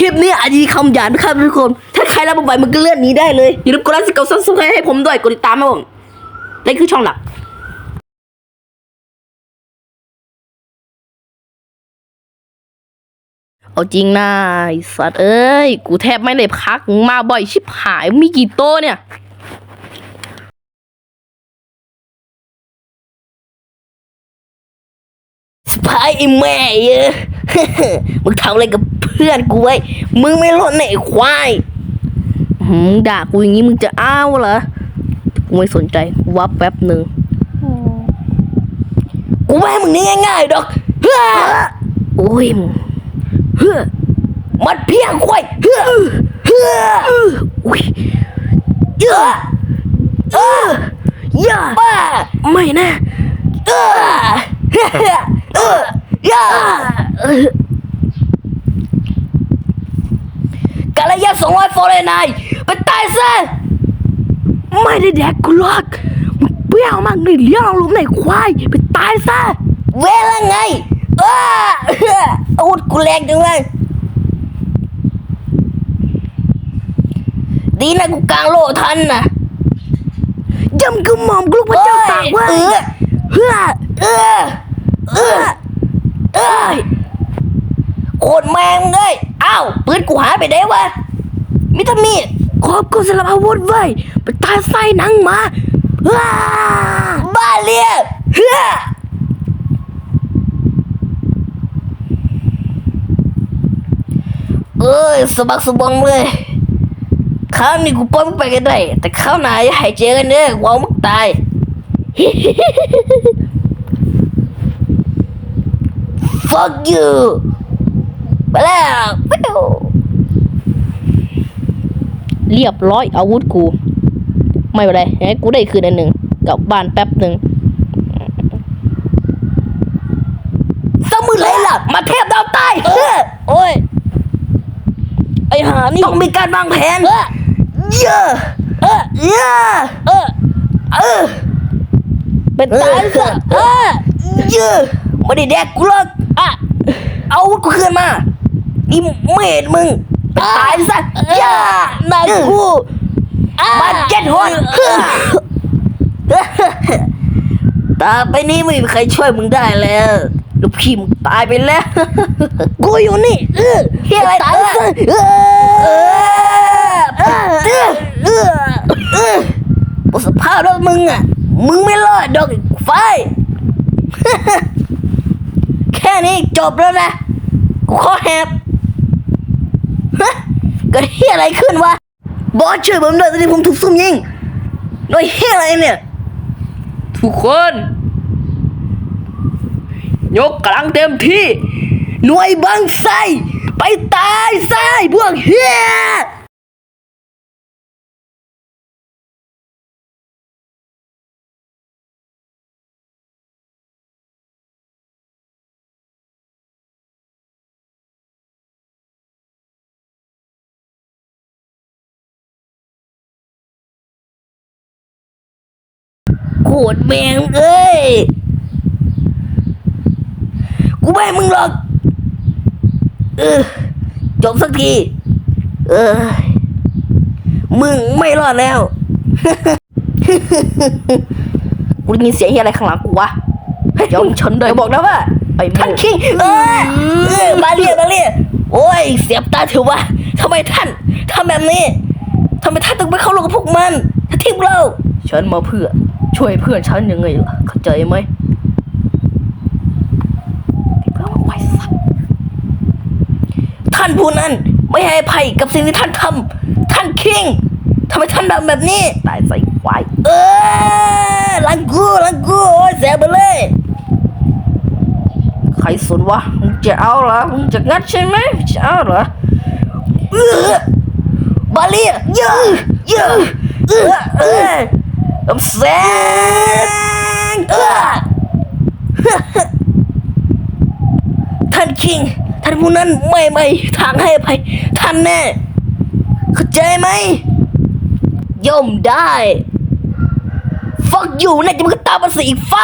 คลิปนี้อาจจะมีคำหยาบนะครับทุกคน ถ้าใครรับบ่อยมันก็เลื่อนหนี้ได้เลยอย่าลืมกดไลค์กดซับสไครต์ให้ผมด้วยกดติดตามให้ผมนี่คือช่องหลักเอาจริงนะสัตว์เอ้ย กูแทบไม่ได้พักมาบ่อยชิบหายมีกี่โตะเนี่ย ไอ้แม่เยอะมึงทำอะไรกับเพื่อนกูไว้ มึงไม่รอดไอ้ควายหืมด่ากูอย่างนี้มึงจะอ้าวเหรอ กูไม่สนใจกูวับแป๊บหนึ่งกูไม่ให้มึงนี่ง่ายๆดอกเฮ้อโอ้ยมึงเฮ้อมันเพียงควายเฮ้อเฮ้ออุ้ยเยอะเออเยอะบ้าไม่นะเออเออ กาลยาสองร้อยฟอร์เรนไนไปตายซะไม่ได้แดกกูหรอกมึงเปรี้ยวมากเลยเลี้ยงเราลุมในควายไปตายซะเวลาไงเอออาวุธกูแรงจังเลยดีนะกูกลางโลทันนะยำกระหม่อมลูกพระเจ้าตากว่าเออเฮ้อเออเออเออโคตรแมงเลยอ้าวปืนกูหายไปไหนวะมิตามีขอบคุณสำหรับอาวุธไว้ยไปตายไส้หนังมาว้าบ้าเลียเฮ้อเอ้ยสบักสบอมเลยคราวนี้กูปล่อยมึงไปกันได้ แต่คราวหนาอย่าให้เจอกันเด้อกูเอามึงตาย fuck you ไปแล้วปิ้วเรียบร้อยอาวุธกู ไม่เป็นไรงั้นกูได้คืนอันหนึ่งกลับบ้านแป๊บหนึ่งสมุนเลยล่ะ มาเทพดาวใต้เออโอ้ย ไอหานี่ต้องมีการวางแผนเยอะเออเยอะเออเออเป็นตายซะเออเยอะไม่ได้แดกกูหรอก อะเอาอาวุธกูคืนมานี่เมดมึงไปตายซะย่านายกูมาเจ็ดหนตาไปนี้ไม่มีใครช่วยมึงได้แล้วลูกพี่มึงตายไปแล้ว กูอยู่นี่เออเฮียอะไรตายซะเออเออเออเออเออบทสภาพแล้วมึงอะ มึงไม่รอดดอกไฟแค่นี้จบแล้วนะกูขอแฮบฮะเกิดเฮียอะไรขึ้นวะบอสช่วยผมด้วยตอนนี้ผมถูกซุ่มยิงหน่วยเฮียอะไรเนี่ย ทุกคน ยกกำลังเต็มที่ หน่วยบังไซไปตายไส้พวกเฮีย โคตรแมงเอ้ย กูไม่ให้มึงหรอกเออจบสักที เออ มึงไม่รอดแล้ว กูได้ยินเสียงเฮียอะไรข้างหลังกูวะยอมชนเลยบอกนะว่าไอ้ท่านคิงเออเออมาเรียมาเรียโอ้ย เสียบตาเถอะวะทำไมท่านทำแบบนี้ทำไมท่านต้องไปเข้าโลกกับพวกมันถ้าทิ้งเรา ฉันมาเพื่อช่วยเพื่อนฉันยังไงล่ะเข้าใจไหมเพื่อนมาไว้สัตท่านผู้นั้นไม่ให้ภัยกับสิ่งที่ท่านทำท่านคิงทำไมท่านทำแบบนี้ตายใส่ควายเออลังกูลังกูโอ้ยแสบไปเลยใครสนวะมึงจะเอาเหรอมึงจะงัดใช่ไหมจะเอาเหรอบาลีเยอะเยอะเออเออ แสงเออท่านคิง ท่านผู้นั้นไม่ไม่ทางให้อภัยท่านแน่เข้าใจไหมย่อมได้ฟักอยู่น่จะมันก็ตามมาสิอีกไฟ